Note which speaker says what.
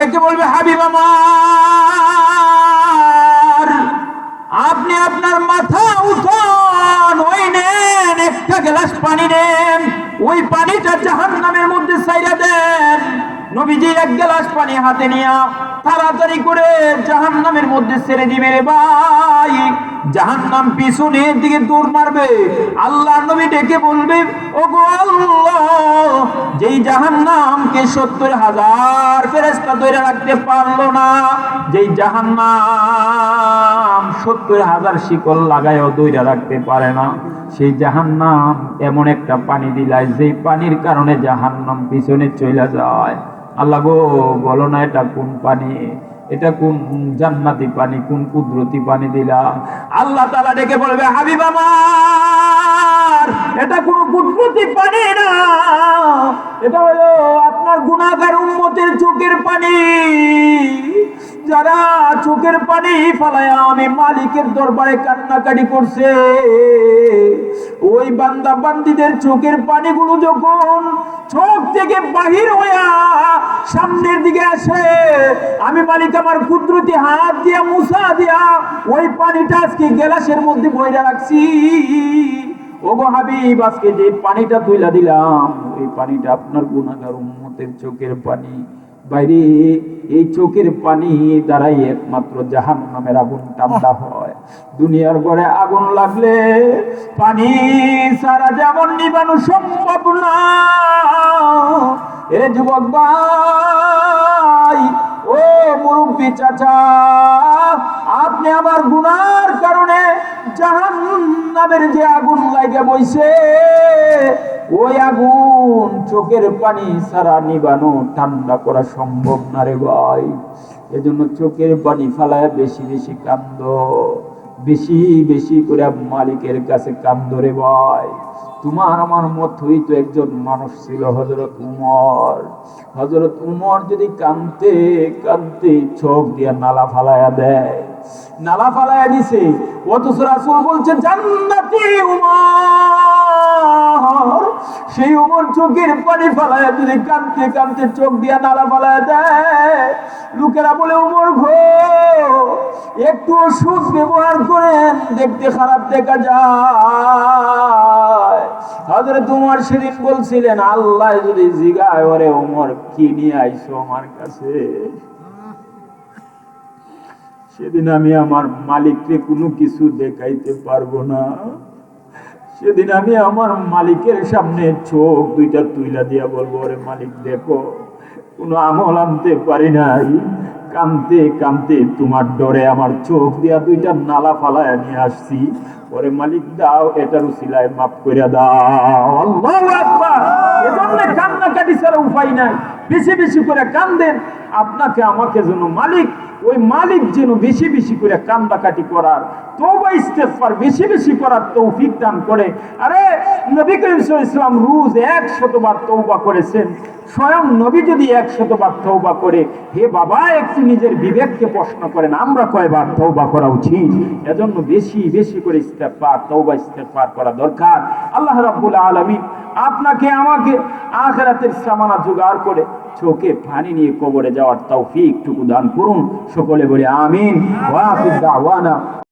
Speaker 1: কে বলবে, হাবিব আমার, আপনি আপনার মাথা উঠান, ওই নেন, একটা গ্লাস পানি নেন, ওই পানিটা জাহান নামের মধ্যে সাইরা দেন। নবীজি এক গ্লাস পানি হাতে নিয়া তাড়াতাড়ি করে জাহান নামের মধ্যে ছেড়ে দিবে রে ভাই। জাহান নাম পিছনের দিকে দূর মারবে। আল্লাহ নবী ডেকে বলবে ও গো আল্লাহ, যেই জাহান নামকে সত্তর হাজার ফেরেস্তা ধরে রাখতে পারল না, যেই জাহান নাম সত্তর হাজার শিকল লাগায়ও দৈরা রাখতে পারে না। সেই জাহান্নাম এমন একটা পানি দিলায়, যেই পানির কারণে জাহান্নাম পিছনে চলে যায়। আল্লাহ গো, বলো না এটা কোন পানি? এটা কোন জান্নাতি পানি, কোন কুদরতি পানি দিলাম আল্লাহ তালা ডেকে বলবে, হাবিব আমার, এটা কোনো কুদরতি পানি না। এটা হলো আপনার গুণাগার উম্মতের চোখের পানি। যারা চোখের পানি ফালায় আমি মালিকের দরবারে কান্নাকাটি করছে, ওই বান্দা বান্দিদের চোখের পানিগুলো যখন চোখ থেকে বাহির হইয়া সামনের দিকে আসে। আমি মালিক আমার কুদরতি হাত দিয়ে মুসা দিয়া ওই পানিটা আজকে গেলাসের মধ্যে বইরা রাখছি। ওগো হাবিব, আজকে যে পানিটা তুইলা দিলাম, ওই পানিটা আপনার গুণাগার উম্মতের চোখের পানি। বাইরে এই চোখের পানি দ্বারাই একমাত্র জাহান নামের আগুন ঠান্ডা হয়। দুনিয়ার ঘরে আগুন লাগলে পানি সারা যেমন নিবানো সম্ভব না। এ যুবক ভাই, ও মুরব্বী চাচা, আপনি আমার গুনার কারণে জাহান নামের যে আগুন লাগে বইছে, ওই আগুন চোখের পানি সারা নিবানো, ঠান্ডা করা সম্ভব না রে ভাই। এজন্য চোখের পানি ফালায় বেশি বেশি কান্দ। বেশি বেশি করে মালিকের কাছে কাম ধরে ভাই, তোমার আমার মতই তো একজন মানুষ ছিল হজরত উমর। হজরত উমর যদি কানতে কানতে চোখ দিয়ে নালা ফালায়া দেয়, নালা ফালায়া দিছে। অথচ রাসুল বলছে, জান্নাতি উমর! সেই উমর চোখের পানি ফালায়া যদি কানতে কানতে চোখ দিয়া নালা ফালায়া দেয়। লোকেরা বলে উমর ঘো একটু ওষুধ ব্যবহার করেন, দেখতে খারাপ দেখা যায়। হজরত উমর সেদিন বলছিলেন, আল্লাহ যদি জিগায়, ওরে উমর কি নিয়ে আইসো আমার কাছে? সেদিন আমি আমার মালিককে কোনো কিছু দেখাইতে পারব না। সেদিন আমি আমার মালিকের সামনে চোখ দুইটা তুইলা দিয়া বলব, ওরে মালিক, দেখো, কোনো আমল আনতে পারি নাই। কানতে কানতে তোমার ডরে আমার চোখ দিয়া দুইটা নালা ফালায় নিয়ে আসছি। ওরে মালিক, দাও এটারও উসিলায় মাফ করে দাও। আল্লাহু আকবার! এজন্য কান্নাকাটি ছাড়া উপায় নাই। বেশি বেশি করে কান্দেন, আপনাকে আমাকে যেন মালিক, ওই মালিক যেন বেশি বেশি করে কান্দাকাটি করার তৌবা ইস্তেগফার বেশি বেশি করার তৌফিক দান করে। আরে, নবী করিম ওয়াসাল্লাম রোজ 100 বার তওবা করেছেন। স্বয়ং নবী যদি 100 বার তওবা করে, হে বাবা, একটু নিজের বিবেককে প্রশ্ন করেন, আমরা কয়বার তওবা করা উচিত? এজন্য বেশি বেশি করে ইস্তেগফার, তওবা ইস্তেগফার করা দরকার। আল্লাহ রাব্বুল আলামিন আপনাকে আমাকে আখেরাতের সামানা জোগাড় করে চোখে পানি নিয়ে কবরে যাওয়ার তৌফিক টুকু দান করুন। সকলে বলে আমিন। ওয়া দাওয়ানা